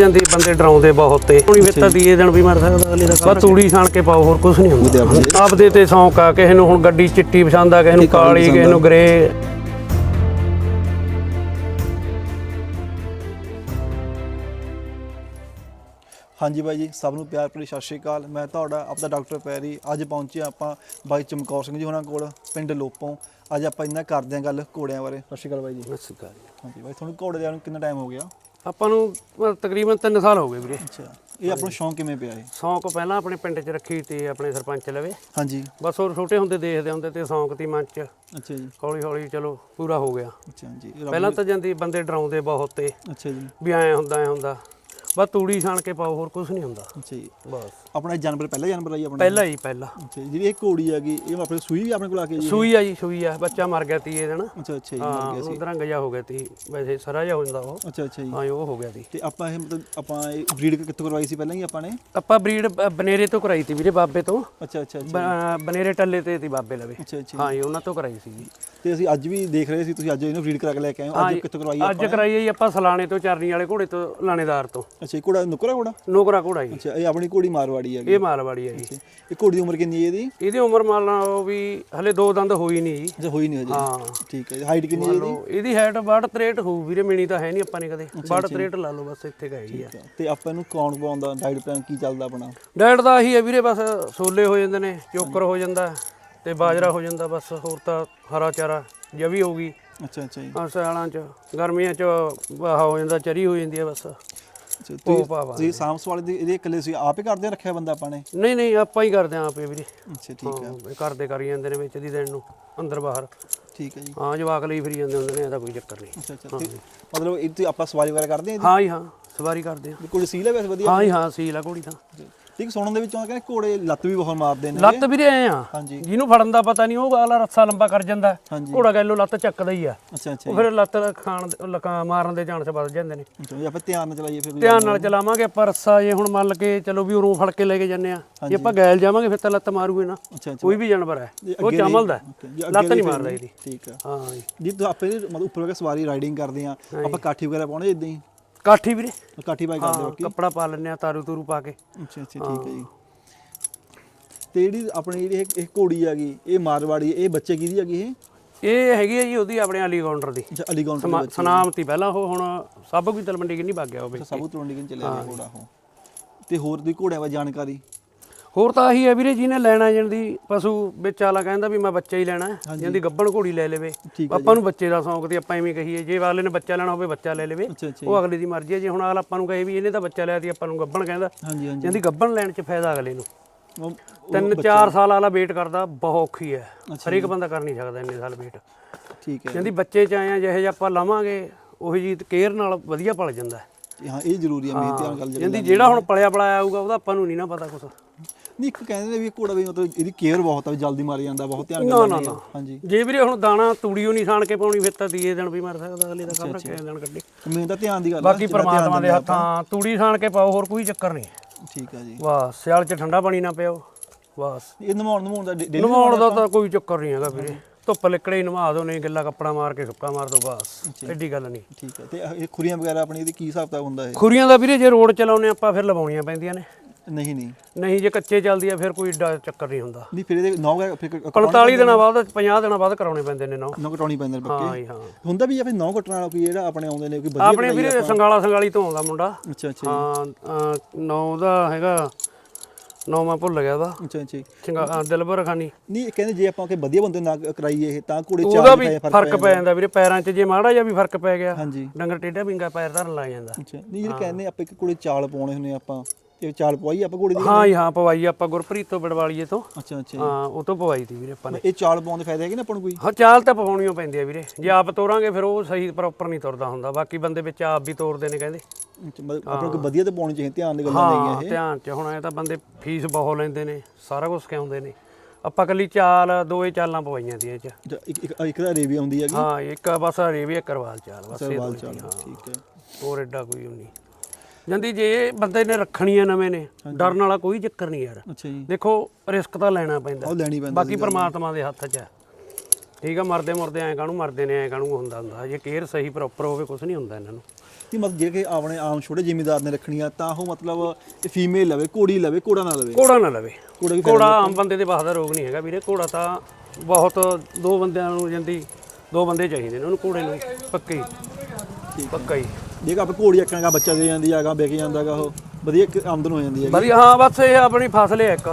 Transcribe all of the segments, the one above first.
ਜਾਂਦੀ ਬੰਦੇ ਡਰਾਉਂਦੇ ਬਹੁਤ ਤੇ। ਹੁਣੀ ਫਿਰ ਤਾਂ ਤੀਏ ਦਿਨ ਵੀ ਮਰ ਸਕਦਾ ਅਗਲੇ ਦਾ ਬਸ ਤੂੜੀ ਛਾਣ ਕੇ ਪਾਓ ਹੋਰ ਕੁਝ ਨਹੀਂ ਹੁੰਦਾ। ਆਪਦੇ ਤੇ ਸੌਂਕ ਆ ਕਿਸੇ ਨੂੰ ਹੁਣ ਗੱਡੀ ਚਿੱਟੀ ਪਸੰਦ ਆ ਕਿਸੇ ਨੂੰ ਕਾਲੀ ਕਿਸੇ ਨੂੰ ਗ੍ਰੇ ਹਾਂਜੀ ਬਾਈ ਜੀ ਸਭ ਨੂੰ ਪਿਆਰ ਭਰੀ ਸਤਿ ਸ਼੍ਰੀ ਅਕਾਲ। ਮੈਂ ਤੁਹਾਡਾ ਆਪਦਾ ਡਾਕਟਰ ਪੈਰੀ। ਅੱਜ ਪਹੁੰਚੇ ਆਪਾਂ ਬਾਈ ਚਮਕੌਰ ਸਿੰਘ ਜੀ ਉਹਨਾਂ ਕੋਲ ਪਿੰਡ ਲੋਪੋਂ। ਅੱਜ ਆਪਾਂ ਇਹਨਾਂ ਕਰਦੇ ਹਾਂ ਗੱਲ ਘੋੜਿਆਂ ਬਾਰੇ। ਸਤਿ ਸ਼੍ਰੀ ਅਕਾਲ ਬਾਈ ਜੀ। ਨਮਸਕਾਰ ਹਾਂਜੀ ਬਾਈ ਤੁਹਾਨੂੰ ਘੋੜੇ ਦੇ ਨੂੰ ਕਿੰਨਾ ਟਾਈਮ ਹੋ ਗਿਆ? ਆਪਾਂ ਨੂੰ ਅਹ, ਤਕਰੀਬਨ 3 ਸਾਲ ਹੋ ਗਏ ਵੀਰੇ। ਅੱਛਾ। ਇਹ ਆਪਣਾ ਸ਼ੌਂਕ ਕਿਵੇਂ ਪਿਆ ਇਹ? ਸੌਂਕ ਪਹਿਲਾਂ ਆਪਣੇ ਪਿੰਡ 'ਚ ਰੱਖੀ ਤੇ ਆਪਣੇ ਸਰਪੰਚ ਲਵੇ। ਹਾਂਜੀ। ਬਸ ਹੋਰ ਛੋਟੇ ਹੁੰਦੇ ਦੇਖਦੇ ਹੁੰਦੇ ਤੇ ਸੌਂਕ ਤੀ ਮਨ 'ਚ। ਅੱਛਾ ਜੀ। ਹੌਲੀ ਹੌਲੀ ਚਲੋ ਪੂਰਾ ਹੋ ਗਿਆ। ਅੱਛਾ ਜੀ। ਰੱਬ- ਪਹਿਲਾਂ ਤਾਂ ਜਾਂਦੀ ਬੰਦੇ ਡਰਾਉਂਦੇ ਬਹੁਤ ਤੇ ਅੱਛਾ ਜੀ। ਵੀ ਐ ਹੁੰਦਾ ਐ ਹੁੰਦਾ। ਬਸ ਤੂੜੀ ਛਾਣ ਕੇ ਪਾਓ ਹੋਰ ਕੁਝ ਨਹੀਂ ਹੁੰਦਾ। ਜੀ। ਬਸ। ਆਪਣਾ ਇਹ ਜਾਨਵਰ ਪਹਿਲਾ ਜਾਨਵਰ ਆਈ ਆਪਣਾ ਪਹਿਲਾ ਹੀ ਪਹਿਲਾ। ਅੱਛਾ ਜੀ ਜਿਹੜੀ ਇਹ ਘੋੜੀ ਹੈਗੀ ਇਹ ਆਪਣੇ ਸੂਈ ਵੀ ਆਪਣੇ ਕੋਲ ਆ ਕੇ ਜੀ? ਸੂਈ ਆ ਜੀ ਸੂਈ ਆ ਬੱਚਾ ਮਰ ਗਿਆ ਤੀ ਇਹ ਦਿਨ। ਅੱਛਾ ਅੱਛਾ ਜੀ ਹਾਂ ਮਰ ਗਿਆ ਸੀ। ਜਾ ਹੋ ਗਿਆ ਤੀ ਵੈਸੇ ਸਰਾ ਜਾ ਹੋ ਜਾਂਦਾ ਉਹ। ਅੱਛਾ ਅੱਛਾ ਜੀ। ਹਾਂ ਉਹ ਹੋ ਗਿਆ ਤੀ। ਤੇ ਆਪਾਂ ਇਹ ਮਤਲਬ ਆਪਾਂ ਇਹ ਬਰੀਡ ਕਿੱਥੋਂ ਕਰਵਾਈ ਸੀ ਪਹਿਲਾਂ ਹੀ ਆਪਾਂ ਨੇ? ਆਪਾਂ ਬਰੀਡ ਬਨੇਰੇ ਤੋਂ ਕਰਾਈ ਤੀ ਵੀਰੇ ਬਾਬੇ ਤੋਂ। ਅੱਛਾ ਅੱਛਾ ਅੱਛਾ ਬ- ਬਨੇਰੇ ਟੱਲੇ ਤੇ ਤੀ ਬਾਬੇ ਲਵੇ। ਅੱਛਾ ਅੱਛਾ ਹਾਂ ਜੀ ਉਹਨਾਂ ਤੋਂ ਕਰਾਈ ਸੀ ਜੀ। ਤੇ ਅਸੀਂ ਅੱਜ ਵੀ ਦੇਖ ਰਹੇ ਸੀ ਤੁਸੀਂ ਅੱਜ ਇਹਨੂੰ ਬਰੀਡ ਕਰਾ ਕੇ ਲੈ ਕੇ ਆਏ ਹੋ ਅੱਜ ਕਿੱਥੋਂ ਕਰਵਾਈ ਅੱਜ ਕਰਾਈ ਹੈ ਜੀ ਆਪਾਂ ਸਲਾਣੇ ਤੋਂ ਚਰਨੀ ਵਾਲੇ ਘੋੜੇ ਤੋਂ ਲਾਣੇਦਾਰ ਤੋਂ। ਅੱਛਾ ਇਹ ਘੋੜਾ ਨੁਕਰਾ ਘੋੜਾ? ਨੋਕਰਾ ਘੋੜਾ ਜੀ। ਅੱਛਾ ਇਹ ਆਪਣੀ ਘੋੜੀ ਮਾਰਵਾੜੀ ਹੈਗੀ ਇਹ ਮਾਲਵਾੜੀ ਹੈ ਜੀ। ਇਹ ਘੋੜੀ ਦੀ ਉਮਰ ਕਿੰਨੀ ਹੈ ਇਹਦੀ? ਇਹਦੀ ਉਮਰ ਮੰਨ ਲਓ ਵੀ ਹਲੇ ਦੋ ਦੰਦ ਹੋਈ ਨਹੀਂ ਜੀ। ਜੇ ਹੋਈ ਨਹੀਂ ਹਜੇ। ਹਾਂ। ਠੀਕ ਹੈ ਹਾਈਟ ਕਿੰਨੀ ਹੈ ਇਹਦੀ ਲਓ ਇਹਦੀ? ਹਾਈਟ 62 63 ਹੋਊ ਵੀਰੇ ਮਿਣੀ ਤਾਂ ਹੈ ਨਹੀਂ ਆਪਾਂ ਨੇ ਕਦੇ। 62 63 ਲਾ ਲਓ ਬਸ ਇੱਥੇ ਗਈ ਆ। ਤੇ ਆਪਾਂ ਇਹਨੂੰ ਕੌਣ ਪਾਉਂਦਾ ਡਾਈਟ ਪਲਾਨ ਕੀ ਚੱਲਦਾ ਆਪਣਾ? ਡਾਇਟ ਦਾ ਆਹੀ ਹੈ ਵੀਰੇ ਬਸ ਛੋਲੇ ਹੋ ਜਾਂਦੇ ਨੇ ਚੋਕਰ ਹੋ ਜਾਂਦਾ ਤੇ ਬਾਜਰਾ ਹੋ ਜਾਂਦਾ ਬਸ ਹੋਰ ਤਾਂ ਹਰਾ ਚਾਰਾ ਜਵੀ ਹੋਊਗੀ। ਅੱਛਾ ਅੱਛਾ ਜੀ। ਆ ਸਿਆਲਾਂ ਚ ਗਰਮੀਆਂ ਚ ਆਹ ਹੋ ਜਾਂਦਾ ਚਰੀ ਹੋ ਜਾਂਦੀ ਹੈ ਬਸ। ਤੁਸੀਂ ਪਾਵਾ ਤੁਸੀਂ ਸਾਂਭ ਵਾਲੇ ਦੀ ਇਹਦੇ ਇਕੱਲੇ ਸੀ ਆਪੇ ਕਰਦੇ ਆ ਰੱਖਿਆ ਬੰਦਾ ਆਪਾਂ ਨੇ? ਨਹੀਂ ਨਹੀਂ ਆਪਾਂ ਹੀ ਕਰਦੇ ਆਂ ਆਪੇ ਵੀਰੇ। ਅੱਛਾ ਠੀਕ ਹੈ। ਹਾਂ, ਇਹ ਕਰਦੇ ਕਰੀ ਜਾਂਦੇ ਨੇ ਵਿੱਚ ਦੀ ਦਿਨ ਨੂੰ ਅੰਦਰ ਬਾਹਰ। ਠੀਕ ਹੈ ਜੀ। ਹਾਂ ਜਵਾਕ ਲਈ ਫਿਰੀ ਜਾਂਦੇ ਹੁੰਦੇ ਨੇ ਇਹਦਾ ਕੋਈ ਚੱਕਰ ਨਹੀਂ। ਅੱਛਾ ਅੱਛਾ ਮਤਲਬ ਇਹ ਤੇ ਆਪਾਂ ਸਵਾਰੀ ਵਗੈਰਾ ਕਰਦੇ ਆ ਹਾਂ ਜੀ ਹਾਂ ਸਵਾਰੀ ਕਰਦੇ ਆਂ ਕੋਈ ਸੀਲ ਹੈ ਵੈਸੇ ਵਧੀਆ? ਹਾਂ ਜੀ ਹਾਂ ਸੀਲ ਆ ਘੋੜੀ ਤਾਂ। ਠੀਕ ਸੁਣਨ ਦੇ ਵਿੱਚੋਂ ਕਹਿੰਦੇ ਘੋੜੇ ਲੱਤ ਵੀ ਬਹੁਤ ਮਾਰਦੇ ਨੇ। ਲੱਤ ਵੀਰੇ ਐ ਆ ਹਾਂਜੀ। ਜਿਹਨੂੰ ਫੜਨ ਦਾ ਪਤਾ ਨਹੀਂ ਉਹ ਗਾਲਾ ਰੱਸਾ ਲੰਬਾ ਕਰ ਜਾਂਦਾ ਘੋੜਾ ਗੈਲੋ ਲੱਤ ਚੱਕਦਾ ਹੀ ਆ। ਅੱਛਾ ਅੱਛਾ ਉਹ ਫਿਰ ਲੱਤ ਖਾਣ ਲਕਾ ਮਾਰਨ ਦੇ ਚਾਂਸ ਵੱਧ ਜਾਂਦੇ ਨੇ। ਅੱਛਾ ਜੀ ਆਪਾਂ ਧਿਆਨ ਨਾਲ ਚਲਾਈਏ ਫਿਰ। ਧਿਆਨ ਨਾਲ ਚਲਾਵਾਂਗੇ ਆਪਾਂ ਰੱਸਾ ਜੇ ਹੁਣ ਮੰਨ ਕੇ ਚਲੋ ਵੀ ਉਰੋਂ ਫੜ ਕੇ ਲੈ ਕੇ ਜੰਨੇ ਆ। ਜੇ ਆਪਾਂ ਗੈਲ ਜਾਵਾਂਗੇ ਫਿਰ ਤਾਂ ਲੱਤ ਮਾਰੂਗੇ ਨਾ। ਕੋਈ ਵੀ ਜਾਨਵਰ ਹੈ ਉਹ ਚਮਲਦਾ ਲੱਤ ਨਹੀਂ ਮਾਰਦਾ ਇਹਦੀ। ਠੀਕ ਹੈ ਹਾਂ ਜੀ। ਜੀ ਤੁਸੀਂ ਆਪੇ ਮਤਲਬ ਉੱਪਰ ਵਗੇ ਸਵਾਰੀ ਰਾਈਡਿੰਗ ਕਰਦੇ ਆ। ਆਪਾਂ ਕਾਠੀ ਵਗੈਰਾ ਪਾਉਣੇ ਇਦਾਂ ਹੀ? ਕਾਠੀ ਵੀਰੇ? ਕਾਠੀ ਬਾਈ ਕਰਦੇ ਹਾਂ ਬਾਕੀ ਕੱਪੜਾ ਪਾ ਲੈਂਦੇ ਆ ਤਾਰੂ ਤੂਰੂ ਪਾ ਕੇ। ਅੱਛਾ ਅੱਛਾ ਠੀਕ ਹੈ। ਜੀ। ਤੇ ਜਿਹੜੀ ਆਪਣੀ ਜਿਹੜੀ ਇਹ- ਇਹ ਘੋੜੀ ਹੈਗੀ ਇਹ ਮਾਰਵਾੜੀ ਇਹ ਬੱਚੇ ਕਿਹਦੀ ਹੈਗੀ ਇਹ? ਇਹ ਹੈਗੀ ਹੈ ਜੀ ਉਹਦੀ ਆਪਣੇ ਅਲੀ ਕਾਊਂਟਰ ਦੀ। ਅੱਛਾ ਅਲੀਗੌਂਡ ਦੇ ਸਮਾ- ਬੱਚੇ ਸਨਾਮ ਤੀ ਪਹਿਲਾਂ ਉਹ ਹੁਣ ਸਭ ਕੋਈ ਤਲਮੰਡੀ ਕਿੰਨੀ ਵਗ ਗਿਆ ਹੋਵੇ ਸਾਬੂ ਤਰੋਂਡੀ ਕਿਨ ਚੱਲਿਆ ਗਿਆ ਘੋੜਾ ਉਹ। ਤੇ ਹੋਰ ਦੀ ਘੋੜਿਆਂ ਬਾਰੇ ਜਾਣਕਾਰੀ? ਹੋਰ ਤਾਂ ਆਹੀ ਹੈ ਵੀਰੇ ਜਿਹਨੇ ਲੈਣਾ ਜਣਦੀ ਪਸ਼ੂ ਵਿੱਚ ਵਾਲਾ ਕਹਿੰਦਾ ਵੀ ਮੈਂ ਬੱਚਾ ਹੀ ਲੈਣਾ ਹੈ। ਜਿਹਦੀ ਗੱਬਣ ਘੋੜੀ ਲੈ ਲਵੇ। ਆਪਾਂ ਨੂੰ ਬੱਚੇ ਦਾ ਸ਼ੌਂਕ ਤੇ ਆਪਾਂ ਐਵੇਂ ਕਹੀਏ ਜੇ ਵਾਲੇ ਨੇ ਬੱਚਾ ਲੈਣਾ ਹੋਵੇ ਬੱਚਾ ਲੈ ਲਵੇ। ਉਹ ਅਗਲੇ ਦੀ ਮਰਜ਼ੀ ਹੈ। ਜੇ ਹੁਣ ਅਗਲਾ ਆਪਾਂ ਨੂੰ ਕਹੇ ਵੀ ਇਹਨੇ ਤਾਂ ਬੱਚਾ ਲਿਆ ਤੀ ਆਪਾਂ ਨੂੰ ਗੱਬਣ ਕਹਿੰਦਾ ਜਿਹਦੀ ਗੱਬਣ ਲੈਣ 'ਚ ਫਾਇਦਾ ਅਗਲੇ ਨੂੰ। ਤਿੰਨ ਚਾਰ ਸਾਲ ਵਾਲਾ ਵੇਟ ਕਰਦਾ ਬਹੁਤ ਔਖੀ ਹੈ। ਹਰੇਕ ਬੰਦਾ ਕਰ ਨਹੀਂ ਸਕਦਾ ਇੰਨੇ ਸਾਲ ਵੇਟ। ਠੀਕ ਹੈ। ਕਹਿੰਦੀ ਬੱਚੇ ਚ ਆਏ ਆ ਜਿਹੇ ਜਿਹਾ ਆਪਾਂ ਲਵਾਂਗੇ ਉਹੀ ਜੀ ਕੇਅਰ ਨਾਲ ਵਧੀਆ ਪਲ ਜਾਂਦਾ ਹੈ। ਇਹ ਜ਼ਰੂਰੀ ਹੈ ਮੇਰੀ ਧਿਆਨ ਗੱਲ ਜਿਹੜੀ ਜਿਹੜਾ ਹੁਣ ਪਲਿਆ ਪਲਾਇਆ ਆਊਗਾ ਉਹਦਾ ਆਪਾਂ ਨੂੰ ਨਹੀਂ ਨਾ ਪਤਾ ਕੁਛ। ਨਹੀਂ ਇੱਕ ਕਹਿੰਦੇ ਨੇ ਵੀ ਇਹ ਘੋੜਾ ਵੀ ਮਤਲਬ ਇਹਦੀ ਕੇਅਰ ਬਹੁਤ ਆ ਵੀ ਜਲਦੀ ਮਾਰ ਜਾਂਦਾ ਬਹੁਤ ਧਿਆਨ ਨਾ ਨਾ ਨਾ। ਹਾਂਜੀ। ਜੇ ਵੀਰੇ ਹੁਣ ਦਾਣਾ ਤੂੜੀਓ ਨਹੀਂ ਸਾਣ ਕੇ ਪਾਉਣੀ ਫਿਰ ਤਾਂ ਦੀਏ ਦਿਨ ਵੀ ਮਰ ਸਕਦਾ ਅਗਲੇ ਦਾ ਕੰਮ ਰੱਖਿਆ ਦਿਨ ਕੱਢੇ। ਮੈਨੂੰ ਤਾਂ ਧਿਆਨ ਦੀ ਗੱਲ ਬਾਕੀ ਪ੍ਰਮਾਤਮਾ ਦੇ ਹੱਥਾਂ ਤੂੜੀ ਸਾਣ ਕੇ ਪਾਓ ਹੋਰ ਕੋਈ ਚੱਕਰ ਨਹੀਂ। ਠੀਕ ਆ ਜੀ। ਬਸ ਸਿਆਲ ਚ ਠੰਡਾ ਪਾਣੀ ਨਾ ਪਿਓ ਬਸ ਇਹ ਨਮਾਉਣ ਨਮਾਉਣ ਦਾ ਡੇਲੀ ਨਵਾਉਣ ਦਾ ਤਾਂ ਕੋਈ ਚੱਕਰ ਨਹੀਂ ਹੈਗਾ ਵੀਰੇ। ਧੁੱਪ ਲਿਕੜੇ ਹੀ ਨਵਾ ਦੋ ਨਹੀਂ ਗਿੱਲਾ ਕੱਪੜਾ ਮਾਰ ਕੇ ਸੁੱਕਾ ਮਾਰ ਦੋ ਬਸ ਐਡੀ ਗੱਲ ਨਹੀਂ। ਠੀਕ ਹੈ ਤੇ ਇਹ ਖੁਰੀਆਂ ਵਗੈਰਾ ਆਪਣੀ ਇਹਦੀ ਕੀ ਹਿਸਾਬ ਕਿਤਾਬ ਹੁੰਦਾ ਹੈ ਖੁਰੀਆਂ ਦਾ ਵੀਰੇ ਜੇ ਰੋਡ ਚਲਾਉਨੇ ਆਪਾਂ ਫਿਰ ਲਵਾਉਣੀਆਂ ਪੈਂਦੀਆਂ ਨੇ। ਨਹੀਂ ਨਹੀਂ। ਨਹੀਂ ਜੇ ਕੱਚੇ ਚੱਲਦੀ ਆ ਫਿਰ ਕੋਈ ਏਡਾ ਚੱਕਰ ਨਹੀਂ ਹੁੰਦਾ। ਨਹੀਂ ਫਿਰ ਇਹਦੇ ਨੌ ਫਿਰ 45 ਦਿਨਾਂ ਬਾਅਦ 50 ਦਿਨਾਂ ਬਾਅਦ ਕਰਾਉਣੇ ਪੈਂਦੇ ਨੇ ਨੌ। ਨੌ ਕਟਾਉਣੀ ਪੈਂਦੇ ਨੇ ਹਾਂ ਪੱਕੇ। ਜੀ ਹਾਂ। ਹੁੰਦਾ ਵੀ ਆ ਫਿਰ ਨੌ ਕਟਣ ਵਾਲਾ ਕੋਈ ਜਿਹੜਾ ਆਪਣੇ ਆਉਂਦੇ ਨੇ ਕੋਈ ਵਧੀਆ ਆਪਣੇ ਵੀਰੇ ਸੰਗਾਲਾ ਸੰਗਾਲੀ ਤੋਂ ਆਉਂਦਾ ਮੁੰਡਾ। ਅੱਛਾ ਅੱਛਾ ਹਾਂ ਨੌ ਦਾ ਹੈਗਾ ਨੌ ਮੈਂ ਭੁੱਲ ਗਿਆ ਉਹਦਾ। ਅੱਛਾ ਅੱਛਾ ਚੰਗਾ ਅ, ਦਿਲਬਰ ਖਾਨੀ। ਨਹੀਂ ਇਹ ਕਹਿੰਦੇ ਜੇ ਆਪਾਂ ਕਿ ਵਧੀਆ ਬੰਦੇ ਨਾਲ ਕਰਾਈਏ ਇਹ ਤਾਂ ਘੋੜੇ ਉਹਦਾ ਚਾਰ ਵੀ ਪੈ ਫ਼ਰਕ ਪੈ ਜਾਂਦਾ। ਵੀਰੇ ਪੈਰਾਂ 'ਚ ਜੇ ਮਾੜਾ ਜਿਹਾ ਵੀ ਫ਼ਰਕ ਪੈ ਗਿਆ ਹਾਂਜੀ। ਡੰਗਰ ਟੇਢਾ ਵਿੰਗਾ ਪੈਰ ਧਰਨ ਲੱਗ ਜਾਂਦਾ। ਅੱਛਾ ਨਹੀਂ ਜਿਹੜੇ ਕਹਿੰਦੇ ਆਪਾਂ ਇੱਕ ਘੋੜੇ ਚਾਲ ਪਾਉਣੇ ਹੁੰਦੇ ਆਪਾਂ ਇਹ ਚਾਲ ਪਵਾਈ ਆਪਾਂ ਘੋੜੇ ਦੀ ਹਾਂ ਜੀ ਹਾਂ ਪਵਾਈ ਆਪਾਂ ਗੁਰਪ੍ਰੀਤ ਤੋਂ ਬੜਵਾਲੀਏ ਤੋਂ। ਅੱਛਾ ਅੱਛਾ ਹਾਂ ਉਹ ਤੋਂ ਪਵਾਈ ਤੀ ਵੀਰੇ ਆਪਾਂ ਨੇ। ਇਹ ਚਾਲ ਪਾਉਣ ਦੇ ਫਾਇਦੇ ਹੈਗੇ ਨਾ ਆਪਾਂ ਨੂੰ ਕੋਈ? ਹਾਂ ਚਾਲ ਤਾਂ ਪਵਾਉਣੀਓ ਪੈਂਦੀ ਆ ਵੀਰੇ। ਜੇ ਆਪ ਤੋਰਾਂਗੇ ਫਿਰ ਉਹ ਸਹੀ ਪ੍ਰੋਪਰ ਨਹੀਂ ਤੁਰਦਾ ਹੁੰਦਾ। ਬਾਕੀ ਬੰਦੇ ਵਿੱਚ ਆਪ ਵੀ ਤੋਰਦੇ ਨੇ ਕਹਿੰਦੇ। ਆਪਾਂ ਨੂੰ ਕੋਈ ਵਧੀਆ ਤੇ ਪਾਉਣੀ ਚਾਹੀਦੀ ਧਿਆਨ ਦੀ ਗੱਲਾਂ ਨਹੀਂ ਇਹ। ਧਿਆਨ ਚ ਹੁਣ ਇਹ ਤਾਂ ਬੰਦੇ ਫੀਸ ਬਹੁਤ ਲੈਂਦੇ ਨੇ ਸਾਰਾ ਕੁਝ ਸਿਖਾਉਂਦੇ ਨੇ। ਆਪਾਂ ਕੱਲੀ ਚਾਲ ਦੋਏ ਚਾਲਾਂ ਪਵਾਈਆਂ ਦੀਆਂ ਇਹ ਚ। ਇੱਕ ਇੱਕ ਦਾ ਰੇਵੀ ਆਉਂਦੀ ਹੈਗੀ। ਹਾਂ ਇੱਕ ਬਸ ਰੇਵੀ ਕਰਵਾਲ ਚਾਲ ਬਸ ਦੋਏ। ਚਾਲ ਠੀਕ ਹੈ। ਹੋਰ ਐਡਾ ਕੋਈ ਨਹੀਂ। ਜਾਂਦੀ ਜੇ ਇਹ ਬੰਦੇ ਨੇ ਰੱਖਣੀਆਂ ਨਵੇਂ ਨੇ ਡਰਨ ਵਾਲਾ ਕੋਈ ਚੱਕਰ ਨਹੀਂ ਯਾਰ। ਅੱਛਾ ਜੀ। ਦੇਖੋ ਰਿਸਕ ਤਾਂ ਲੈਣਾ ਪੈਂਦਾ। ਉਹ ਲੈਣੀ ਪੈਂਦੀ ਬਾਕੀ ਪ੍ਰਮਾਤਮਾ ਦੇ ਹੱਥ 'ਚ ਹੈ। ਠੀਕ ਆ ਮਰਦੇ ਮਰਦੇ ਐਂ ਕਾਹਨੂੰ ਮਰਦੇ ਨੇ ਐਂ ਕਾਹਨੂੰ ਹੁੰਦਾ ਹੁੰਦਾ। ਜੇ ਕੇਅਰ ਸਹੀ ਪ੍ਰੋਪਰ ਹੋਵੇ ਕੁਝ ਨਹੀਂ ਹੁੰਦਾ ਇਹਨਾਂ ਨੂੰ। ਕਿ ਮਤਲਬ ਜੇ ਕਿ ਆਪਣੇ ਆਮ ਛੋਟੇ ਜ਼ਿਮੀਦਾਰ ਨੇ ਰੱਖਣੀਆਂ ਤਾਂ ਉਹ ਮਤਲਬ ਫੀਮੇਲ ਲਵੇ ਘੋੜੀ ਲਵੇ ਘੋੜਾ ਨਾ ਲਵੇ। ਘੋੜਾ ਨਾ ਲਵੇ। ਵੀ ਘੋੜਾ ਆਮ ਬੰਦੇ ਦੇ ਬਾਹਰ ਦਾ ਰੋਗ ਨਹੀਂ ਹੈਗਾ ਵੀਰੇ। ਘੋੜਾ ਤਾਂ ਬਹੁਤ ਦੋ ਬੰਦਿਆਂ ਨੂੰ ਜਾਂਦੀ ਦੋ ਬੰਦੇ ਚਾਹੀਦੇ ਨੇ ਉਹਨੂੰ ਘੋੜੇ ਨੂੰ ਪੱਕੇ ਹੀ। ਪੱਕਾ ਹੀ। ਜੇ ਆਪਾਂ ਘੋੜੀ ਅੱਕਣਾ ਬੱਚਾ ਦੇ ਜਾਂਦੀ ਹੈਗਾ ਵਿਕ ਜਾਂਦਾਗਾ ਉਹ ਵਧੀਆ ਇੱਕ ਆਮਦਨ ਹੋ ਜਾਂਦੀ ਹੈ ਵਧੀਆ ਹਾਂ ਬਸ ਇਹ ਆਪਣੀ ਫਸਲ ਹੈ ਇੱਕ।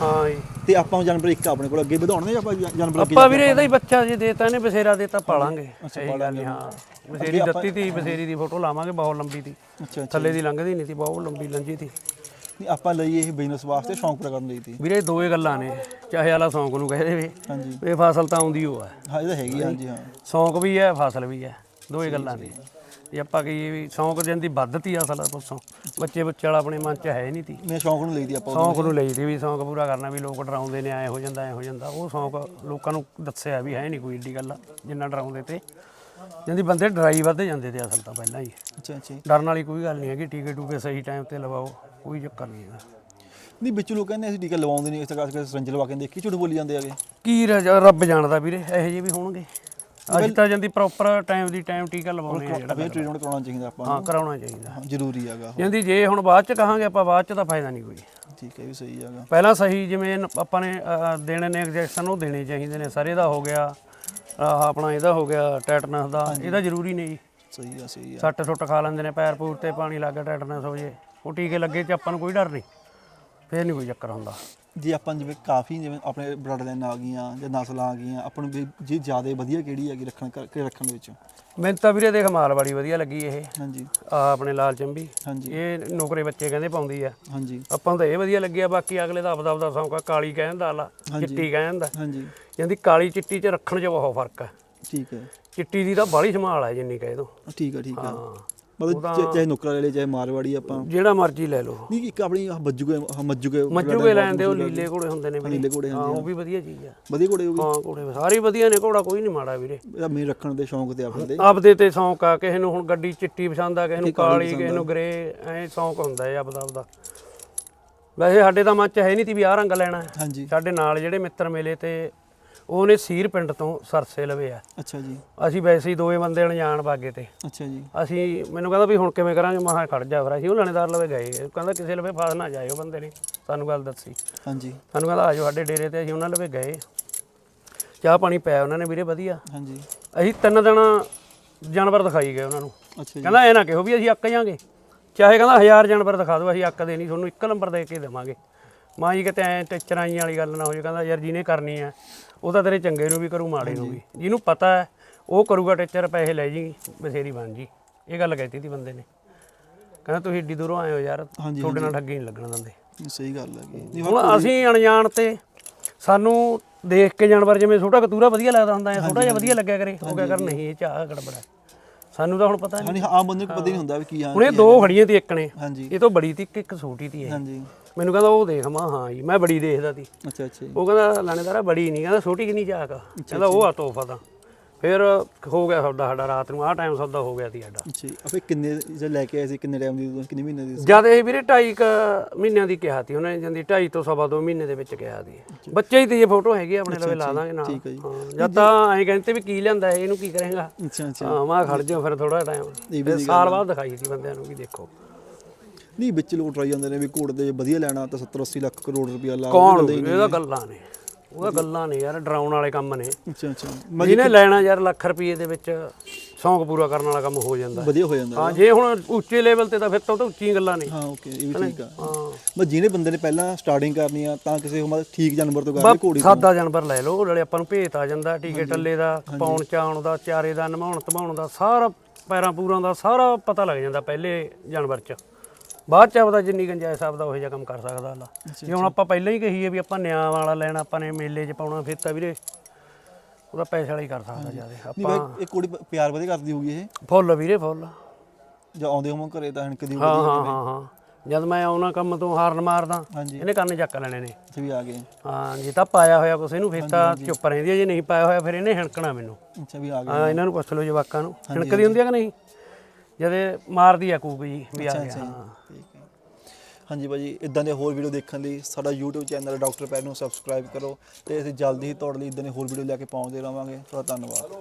ਹਾਂ ਜੀ। ਤੇ ਆਪਾਂ ਜਾਨਵਰ ਇੱਕ ਆਪਣੇ ਕੋਲ ਅੱਗੇ ਵਧਾਉਣ ਨੇ ਆਪਾਂ ਜਾਨਵਰ ਅੱਗੇ ਆਪਾਂ ਵੀਰੇ ਇਹਦਾ ਹੀ ਬੱਚਾ ਜੇ ਦੇਤਾ ਇਹਨੇ ਬਸੇਰਾ ਦੇਤਾ ਪਾਲਾਂਗੇ। ਸਹੀ ਗੱਲ ਨਹੀਂ ਹਾਂ। ਬਸੇਰੀ ਦਿੱਤੀ ਤੀ ਬਸੇਰੀ ਦੀ ਫੋਟੋ ਲਾਵਾਂਗੇ ਬਹੁਤ ਲੰਬੀ ਤੀ। ਅੱਛਾ ਥੱਲੇ ਦੀ ਲੰਘਦੀ ਨਹੀਂ ਤੀ ਬਹੁਤ ਲੰਬੀ ਲੰਜੀ ਤੀ। ਨਹੀਂ ਆਪਾਂ ਲਈ ਇਹ ਬਿਜ਼ਨਸ ਵਾਸਤੇ ਸ਼ੌਂਕ ਪੂਰਾ ਕਰਨ ਲਈ ਤੀ। ਵੀਰੇ ਦੋਏ ਗੱਲਾਂ ਨੇ ਚਾਹੇ ਵਾਲਾ ਸੌਂਕ ਨੂੰ ਕਹਿ ਦੇਵੇ। ਹਾਂਜੀ। ਇਹ ਫਸਲ ਤਾਂ ਆਉਂਦੀ ਹੋ ਹੈ ਹਾਂ ਇਹ ਤਾਂ ਹੈਗੀ ਆ, ਹਾਂਜੀ ਹਾਂ। ਸੌਂਕ ਵੀ ਹੈ ਫਸਲ ਵੀ ਹੈ। ਦੋਏ ਗੱਲਾਂ ਨੇ। ਜੇ ਆਪਾਂ ਕਹੀਏ ਵੀ ਸੌਂਕ ਜਿੰਦੀ ਵੱਧਤੀ ਅਸਲ ਪੁੱਛੋਂ। ਬੱਚੇ ਬੱਚੇ ਵਾਲਾ ਆਪਣੇ ਮਨ 'ਚ ਹੈ ਨਹੀਂ ਤੀ। ਮੈਂ ਸ਼ੌਂਕ ਨੂੰ ਲਈ ਆਪਾਂ ਸੌਂਕ ਨੂੰ ਲਈ ਤੀ ਵੀ ਸੌਂਕ ਪੂਰਾ ਕਰਨਾ ਵੀ ਲੋਕ ਡਰਾਉਂਦੇ ਨੇ ਐ ਹੋ ਜਾਂਦਾ ਐ ਹੋ ਜਾਂਦਾ। ਉਹ ਸੌਂਕ ਲੋਕਾਂ ਨੂੰ ਦੱਸਿਆ ਵੀ ਹੈ ਨਹੀਂ ਕੋਈ ਏਡੀ ਗੱਲ ਜਿੰਨਾ ਡਰਾਉਂਦੇ ਤੇ। ਜਿੰਦੀ ਬੰਦੇ ਡਰਾਈ ਵੱਧ ਜਾਂਦੇ ਤੇ ਅਸਲ ਤਾਂ ਪਹਿਲਾਂ ਹੀ। ਅੱਛਾ ਅੱਛਾ। ਡਰਨ ਵਾਲੀ ਕੋਈ ਗੱਲ ਨਹੀਂ ਹੈਗੀ ਟੀਕੇ ਟੂਕੇ ਸਹੀ ਟਾਈਮ ਤੇ ਲਵਾਓ ਕੋਈ ਚੱਕਰ ਨਹੀਂ ਹੈਗਾ। ਨਹੀਂ ਵਿੱਚ ਲੋਕ ਕਹਿੰਦੇ ਅਸੀਂ ਟੀਕਾ ਲਵਾਉਂਦੇ ਨਹੀਂ ਇਸ ਤਰ੍ਹਾਂ ਕਰਕੇ ਸਰੰਜ ਲਵਾ ਕੇ ਦੇਖੀ ਝੂਠ ਬੋਲੀ ਜਾਂਦੇ ਆਗੇ ਕੀ ਰੱਬ ਜਾਣਦਾ ਵੀਰੇ ਇਹੋ ਜਿਹੇ ਵੀ ਹੋਣਗੇ। ਅੱਜ ਤਾਂ ਜਾਂਦੀ ਪ੍ਰੋਪਰ ਟਾਈਮ ਦੀ ਟਾਈਮ ਟੀਕਾ ਲਵਾਉਣੇ ਆ ਜਿਹੜਾ ਫਿਰ ਟ੍ਰੀਟਮੈਂਟ ਕਰਾਉਣਾ ਚਾਹੀਦਾ ਆਪਾਂ ਹਾਂ ਕਰਾਉਣਾ ਚਾਹੀਦਾ। ਜ਼ਰੂਰੀ ਹੈਗਾ ਜਾਂਦੀ ਜੇ ਹੁਣ ਬਾਅਦ ਚ ਕਹਾਂਗੇ ਆਪਾਂ ਬਾਅਦ ਚ ਤਾਂ ਫਾਇਦਾ ਨਹੀਂ ਕੋਈ। ਠੀਕ ਹੈ ਵੀ ਸਹੀ ਹੈਗਾ। ਪਹਿਲਾਂ ਸਹੀ ਜਿਵੇਂ ਆਪਾਂ ਨੇ ਦੇਣੇ ਨੇ ਇੰਜੈਕਸ਼ਨ ਉਹ ਦੇਣੇ ਚਾਹੀਦੇ ਨੇ। ਸਾਰੇ ਦਾ ਹੋ ਗਿਆ ਆਹ ਆਪਣਾ ਇਹਦਾ ਹੋ ਗਿਆ ਟੈਟਨਸ ਦਾ। ਇਹਦਾ ਜ਼ਰੂਰੀ ਨਹੀਂ। ਸਹੀ ਆ ਸਹੀ ਆ। ਸੱਟ ਸੁੱਟ ਖਾ ਲੈਂਦੇ ਨੇ ਪੈਰ ਪੂਰ ਤੇ ਪਾਣੀ ਲੱਗ ਟੈਟਨਸ ਹੋ ਜੇ। ਉਹ ਟੀਕੇ ਲੱਗੇ ਚ ਆਪਾਂ ਨੂੰ ਕੋਈ ਡਰ ਨਹੀਂ। ਫੇਰ ਨਹੀਂ ਕੋਈ ਚੱਕਰ ਹੁੰਦਾ। ਜੇ ਆਪਾਂ ਜਿਵੇਂ ਕਾਫੀ ਜਿਵੇਂ ਆਪਣੇ ਬਲੱਡ ਲਾਈਨ ਆ ਗਈਆਂ ਜਾਂ ਨਸਲਾਂ ਆ ਗਈਆਂ ਆਪਾਂ ਨੂੰ ਵੀ ਜੇ ਜ਼ਿਆਦਾ ਵਧੀਆ ਕਿਹੜੀ ਹੈਗੀ ਰੱਖਣ ਕਰਕੇ ਰੱਖਣ ਦੇ ਵਿੱਚ? ਮੈਨੂੰ ਤਾਂ ਵੀਰੇ ਦੇਖ ਮਾਲ ਬੜੀ ਵਧੀਆ ਲੱਗੀ ਇਹ। ਹਾਂਜੀ। ਆ ਆਪਣੇ ਲਾਲ ਚੰਬੀ। ਹਾਂਜੀ। ਇਹ ਨੌਕਰੇ ਬੱਚੇ ਕਹਿੰਦੇ ਪਾਉਂਦੀ ਆ। ਹਾਂਜੀ। ਆਪਾਂ ਨੂੰ ਤਾਂ ਇਹ ਵਧੀਆ ਲੱਗਿਆ ਬਾਕੀ ਅਗਲੇ ਦਾ ਆਪਦਾ ਆਪਦਾ ਸੌਂਕ ਆ ਕਾਲੀ ਕਹਿੰਦਾ ਆਲਾ ਚਿੱਟੀ ਕਹਿੰਦਾ ਹਾਂਜੀ। ਕਹਿੰਦੀ ਕਾਲੀ ਚਿੱਟੀ ਚ ਰੱਖਣ 'ਚ ਬਹੁਤ ਫ਼ਰਕ ਹੈ ਠੀਕ ਹੈ। ਚਿੱਟੀ ਦੀ ਤਾਂ ਬਾਹਲੀ ਸੰਭਾਲ ਹੈ ਜਿੰਨੀ ਕਹੇ ਦੋ। ਠੀਕ ਹੈ ਠੀਕ ਹੈ। ਹਾਂ। ਮਤਲਬ ਚਾਹੇ- ਚਾਹੇ ਨੁਕਰਾ ਲੈ ਲੈ ਚਾਹੇ ਮਾਰਵਾੜੀ ਆਪਾਂ। ਜਿਹੜਾ ਮਰਜ਼ੀ ਲੈ ਲਓ। ਨਹੀਂ ਇੱਕ ਆਪਣੀ ਆਹ ਮੱਜੂਗੇ ਆਹ ਮੱਜੂਗੇ ਮੱਜੂਗੇ ਲੈਣ ਦੇ ਉਹ ਲੀਲੇ ਘੋੜੇ ਹੁੰਦੇ ਨੇ ਵੀਰੇ। ਨੀਲੇ ਘੋੜੇ ਹਾਂ ਉਹ ਵੀ ਵਧੀਆ ਚੀਜ਼ ਆ। ਵਧੀਆ ਘੋੜੇ ਹੋ ਹਾਂ ਘੋੜੇ ਸਾਰੇ ਵਧੀਆ ਨੇ ਘੋੜਾ ਕੋਈ ਨਹੀਂ ਮਾੜਾ ਵੀਰੇ। ਗਏ ਮੇਰੇ ਰੱਖਣ ਦੇ ਸ਼ੌਂਕ ਤੇ ਆਪਣੇ ਦੇ ਆਪਦੇ ਤੇ ਸ਼ੌਂਕ ਆ ਕਿਸੇ ਨੂੰ ਹੁਣ ਗੱਡੀ ਚਿੱਟੀ ਪਸੰਦ ਆ ਕਿਸੇ ਨੂੰ ਕਾਲੀ ਕਿਸੇ ਨੂੰ ਗ੍ਰੇ ਐ ਸ਼ੌਂਕ ਹੁੰਦਾ ਹੈ ਆਪਦਾ ਆਪਦਾ। ਵੈਸੇ ਸਾਡੇ ਤਾਂ ਮਨ ਚ ਹੈ ਨਹੀਂ ਤੀ ਵੀ ਆਹ ਰੰਗ ਲੈਣਾ। ਹੈ। ਹਾਂਜੀ। ਸਾਡੇ ਨਾਲ ਜਿਹੜੇ ਮਿੱਤਰ ਮਿਲੇ ਤੇ ਉਹਨੇ ਸੀਰ ਪਿੰਡ ਤੋਂ ਸਰਸੇ ਲਵੇ ਆ। ਅੱਛਾ ਜੀ। ਅਸੀਂ ਵੈਸੇ ਹੀ ਦੋਵੇਂ ਬੰਦੇ ਅਣਜਾਣ ਬਾਗੇ ਤੇ। ਅੱਛਾ ਜੀ। ਅਸੀਂ ਮੈਨੂੰ ਕਹਿੰਦਾ ਵੀ ਹੁਣ ਕਿਵੇਂ ਕਰਾਂਗੇ? ਮਹਾ ਖੜ ਜਾ ਫਿਰ। ਅਸੀਂ ਉਹ ਲਾਣੇਦਾਰ ਲਵੇ ਗਏ। ਉਹ ਕਹਿੰਦਾ ਕਿਸੇ ਲਵੇ ਫਸ ਨਾ ਜਾਇਓ ਬੰਦੇ ਨੇ। ਸਾਨੂੰ ਗੱਲ ਦੱਸੀ। ਹਾਂਜੀ। ਸਾਨੂੰ ਕਹਿੰਦਾ ਆਜੋ ਸਾਡੇ ਡੇਰੇ ਤੇ ਅਸੀਂ ਉਹਨਾਂ ਲਵੇ ਗਏ। ਚਾਹ ਪਾਣੀ ਪਿਆ ਉਹਨਾਂ ਨੇ ਵੀਰੇ ਵਧੀਆ। ਹਾਂਜੀ। ਅਸੀਂ ਤਿੰਨ ਦਿਨ ਜਾਨਵਰ ਦਿਖਾਈ ਗਏ ਉਹਨਾਂ ਨੂੰ। ਅੱਛਾ ਜੀ। ਕਹਿੰਦਾ ਇਹ ਨਾ ਕਿਹੋ ਵੀ ਅਸੀਂ ਅੱਕ ਜਾਾਂਗੇ। ਚਾਹੇ ਕਹਿੰਦਾ ਹਜ਼ਾਰ ਜਾਨਵਰ ਦਿਖਾ ਦਿਓ ਅਸੀਂ ਅੱਕਦੇ ਨਹੀਂ। ਤੁਹਾਨੂੰ ਇੱਕ ਨੰਬਰ ਦੇ ਕੇ ਦੇਵਾਂਗੇ। ਮਾਂ ਜੀ ਕਿਤੇ ਐ ਟਿਚਰਾਈਆਂ ਵਾਲੀ ਗੱਲ ਨਾ ਹੋ ਜੇ ਕਹਿੰਦਾ ਯਾਰ ਜਿਹਨੇ ਕਰਨੀ ਹੈ ਉਹ ਤਾਂ ਤੇਰੇ ਚੰਗੇ ਨੂੰ ਵੀ ਕਰੂ ਮਾੜੇ ਨੂੰ ਵੀ। ਜਿਹਨੂੰ ਪਤਾ ਹੈ ਉਹ ਕਰੂਗਾ ਟਿਚਰ ਪੈਸੇ ਲੈ ਜੀ ਬਥੇਰੀ ਬਣ ਜੀ। ਇਹ ਗੱਲ ਕਹਿਤੀ ਸੀ ਬੰਦੇ ਨੇ। ਕਹਿੰਦਾ ਤੁਸੀਂ ਏਡੀ ਦੂਰੋਂ ਆਏ ਹੋ ਯਾਰ ਹਾਂਜੀ, ਤੁਹਾਡੇ ਨਾਲ ਠੱਗੀ ਨਹੀਂ ਲੱਗਣ ਦਿੰਦੇ। ਸਹੀ ਗੱਲ ਹੈਗੀ। ਨਹੀਂ ਹੁਣ ਅਸੀਂ ਅਣਜਾਣ ਤੇ ਸਾਨੂੰ ਦੇਖ ਕੇ ਜਾਨਵਰ ਜਿਵੇਂ ਛੋਟਾ ਕਤੂਰਾ ਵਧੀਆ ਲੱਗਦਾ ਹੁੰਦਾ ਹੈ ਛੋਟਾ ਜਿਹਾ ਵਧੀਆ ਲੱਗਿਆ ਕਰੇ ਉਹ ਕਿਆ ਕਰ ਨਹੀਂ ਇਹ ਚਾਹ ਗੜਬੜ ਹੈ ਸਾਨੂੰ ਤਾਂ ਹੁਣ ਪਤਾ ਨਹੀਂ। ਹਾਂ ਆਮ ਬੰਦੇ ਨੂੰ ਪਤਾ ਹੀ ਨਹੀਂ ਹੁੰਦਾ ਵੀ ਕੀ ਹਾਂ ਹੁਣ ਇਹ ਦੋ ਖੜੀਆਂ ਤੀ ਇੱਕ ਨੇ। ਹਾਂਜੀ। ਇਹ ਤੋਂ ਬੜੀ ਤੀ ਇੱਕ ਇੱਕ ਛੋਟੀ ਤੀ ਇਹ। ਹਾਂਜੀ। ਮੈਨੂੰ ਕਹਿੰਦਾ ਉਹ ਦੇਖ ਮਾਂ ਹਾਂ ਜੀ ਮੈਂ ਬੜੀ ਦੇਖਦਾ ਤੀ ਅੱਛਾ ਅੱਛਾ ਜੀ। ਉਹ ਕਹਿੰਦਾ ਲਾਣੇਦਾਰਾ ਬੜੀ ਨਹੀਂ ਕਹਿੰਦਾ ਛੋਟੀ ਕਿੰਨੀ ਚਾਕ? ਆ ਕਹਿੰਦਾ ਉਹ ਆ ਤੋਹਫਾ ਤਾਂ। ਫਿਰ ਹੋ ਗਿਆ ਸੌਦਾ ਸਾਡਾ ਰਾਤ ਨੂੰ ਆਹ ਟਾਈਮ ਸੌਦਾ ਹੋ ਗਿਆ ਸੀ ਸਾਡਾ। ਅੱਛਾ ਜੀ। ਆਪੇ ਕਿੰਨੇ ਜੇ ਲੈ ਕੇ ਆਏ ਸੀ ਕਿੰਨੇ ਟਾਈਮ ਦੀ ਕਿੰਨੇ ਮਹੀਨੇ ਦੀ ਸੀ? ਜਦ ਇਹ ਵੀਰੇ ਢਾਈ ਕ ਮਹੀਨਿਆਂ ਦੀ ਕਿਹਾ ਤੀ ਉਹਨੇ ਜਾਂਦੀ ਢਾਈ ਤੋਂ ਸਵਾ ਦੋ ਮਹੀਨੇ ਦੇ ਵਿੱਚ ਕਿਹਾ ਸੀ। ਬੱਚੇ ਹੀ ਤੇ ਇਹ ਫੋਟੋ ਹੈਗੀ ਆ ਆਪਣੇ ਲਵੇ ਲਾ ਦਾਂਗੇ ਨਾਲ। ਠੀਕ ਹੈ ਜੀ। ਜਦ ਤਾਂ ਐਂ ਕਹਿੰਦੇ ਵੀ ਕੀ ਲਿਆਂਦਾ ਇਹ, ਇਹਨੂੰ ਕੀ ਕਰੇਗਾ? ਅੱਛਾ ਅੱਛਾ। ਹਾਂ ਮੈਂ ਖੜ ਜਾਓ ਫਿਰ ਥੋੜਾ ਟਾਈਮ ਸਾਲ ਬਾਅਦ ਦਿਖਾਈ ਸੀ ਬੰਦਿਆਂ ਨੂੰ ਵੀ ਦੇਖੋ। ਨਹੀਂ ਵਿੱਚ ਲੋਕ ਟਰਾਈ ਜਾਂਦੇ ਨੇ ਵੀ ਘੋੜੇ ਦੇ ਵਧੀਆ ਲੈਣਾ ਤਾਂ 70 80 ਲੱਖ ਕਰੋੜ ਰੁਪਇਆ ਲਾ ਕੌਣ ਇਹਦਾ ਗੱਲਾਂ ਨੇ। ਉਹਦਾ ਗੱਲਾਂ ਨੇ ਯਾਰ ਡਰਾਉਣ ਵਾਲੇ ਕੰਮ ਨੇ। ਅੱਛਾ ਅੱਛਾ। ਜਿਹਨੇ ਲੈਣਾ ਯਾਰ ਲੱਖ ਰੁਪਏ ਦੇ ਵਿੱਚ ਸ਼ੌਂਕ ਪੂਰਾ ਕਰਨ ਵਾਲਾ ਕੰਮ ਹੋ ਜਾਂਦਾ। ਵਧੀਆ ਹੋ ਜਾਂਦਾ ਹਾਂ ਜੇ ਹੁਣ ਉੱਚੇ ਲੈਵਲ ਤੇ ਤਾਂ ਫਿਰ ਤਾਂ ਉਹ ਤਾਂ ਉੱਚੀਆਂ ਗੱਲਾਂ ਨੇ। ਹਾਂ ਓਕੇ ਇਹ ਵੀ ਠੀਕ ਆ। ਹਾਂ। ਮੈਂ ਜਿਹਨੇ ਬੰਦੇ ਨੇ ਪਹਿਲਾਂ ਸਟਾਰਟਿੰਗ ਕਰਨੀ ਆ ਤਾਂ ਕਿਸੇ ਮਤਲਬ ਠੀਕ ਜਾਨਵਰ ਤੋਂ ਕਰਦੇ ਘੋੜੀ ਸਾਦਾ ਜਾਨਵਰ ਲੈ ਲਓ ਨਾਲੇ ਆਪਾਂ ਨੂੰ ਭੇਤ ਆ ਜਾਂਦਾ ਟੀਕੇ ਟੱਲੇ ਦਾ ਪਾਉਣ ਚਾਉਣ ਦਾ ਚਾਰੇ ਦਾ ਨਮਾਉਣ ਧਮਾਉਣ ਦਾ ਸਾਰਾ ਪੈਰਾਂ ਪੂਰਾਂ ਦਾ ਸਾਰਾ ਪਤਾ ਲੱਗ ਜਾਂਦਾ ਪਹਿਲੇ ਜਾਨਵਰ 'ਚ। ਬਾਅਦ ਚ ਆਪਦਾ ਜਿੰਨੀ ਗੰਜਾਇਸ਼ ਆਪਦਾ ਉਹੋ ਜਿਹਾ ਕੰਮ ਕਰ ਸਕਦਾ ਅੱਲਾ ਜੇ ਹੁਣ ਆਪਾਂ ਪਹਿਲਾਂ ਹੀ ਕਹੀਏ ਵੀ ਆਪਾਂ ਨਿਆਂ ਵਾਲਾ ਲੈਣਾ ਆਪਾਂ ਨੇ ਮੇਲੇ 'ਚ ਪਾਉਣਾ ਫਿਰ ਤਾਂ ਵੀਰੇ ਉਹਦਾ ਪੈਸੇ ਵਾਲਾ ਹੀ ਕਰ ਸਕਦਾ ਜਿਆਦੇ। ਨਹੀਂ ਆਪਾਂ ਬਾਈ ਇਹ ਕੁੜੀ ਪਿਆਰ ਵਧੀਆ ਕਰਦੀ ਹੋਊਗੀ ਇਹ? ਫੁੱਲ ਵੀਰੇ ਫੁੱਲ। ਜਾਂ ਆਉਂਦੇ ਹੋਵਾਂ ਘਰੇ ਤਾਂ ਹਣਕਦੀ ਹਾਂ ਹੋਊਗੀ ਹਾਂ ਹਾਂ ਹਾਂ ਜਦ ਮੈਂ ਆਉਣਾ ਕੰਮ ਤੋਂ ਹਾਰਨ ਮਾਰਦਾ ਹਾਂਜੀ। ਇਹਨੇ ਕੰਨ ਚੱਕ ਲੈਣੇ ਨੇ। ਇੱਥੇ ਵੀ ਆ ਗਏ। ਹਾਂ ਜੇ ਤਾਂ ਪਾਇਆ ਹੋਇਆ ਕੁਛ ਇਹਨੂੰ ਫਿਰ ਤਾਂ ਚੁੱਪ ਰਹਿੰਦੀ ਹੈ ਜੇ ਨਹੀਂ ਪਾਇਆ ਹੋਇਆ ਫਿਰ ਇਹਨੇ ਹਣਕਣਾ ਮੈਨੂੰ। ਅੱਛਾ ਵੀ ਆ ਗਏ। ਹਾਂ ਇਹਨਾਂ ਨੂੰ ਪੁੱਛ ਲਓ ਜਵਾਕਾਂ ਨੂੰ। ਹਣਕਦੀ ਹੁੰਦੀ ਆ ਕਿ ਨਹੀਂ? ਜਦੇ ਮਾਰਦੀ ਆ ਕੂਕ ਜੀ ਵੀ ਆ ਗਿਆ ਹਾਂ। ਠੀਕ ਹੈ। ਹਾਂਜੀ ਭਾਜੀ ਇਦਾਂ ਦੇ ਹੋਰ ਵੀਡੀਓ ਦੇਖਣ ਲਈ ਸਾਡਾ YouTube ਚੈਨਲ ਡਾਕਟਰ ਪੈਰ ਨੂੰ ਸਬਸਕ੍ਰਾਈਬ ਕਰੋ ਤੇ ਅਸੀਂ ਜਲਦੀ ਹੀ ਤੁਹਾਡੇ ਲਈ ਇਦਾਂ ਦੇ ਹੋਰ ਵੀਡੀਓ ਲੈ ਕੇ ਪਹੁੰਚਦੇ ਰਵਾਂਗੇ। ਤੁਹਾਡਾ ਧੰਨਵਾਦ।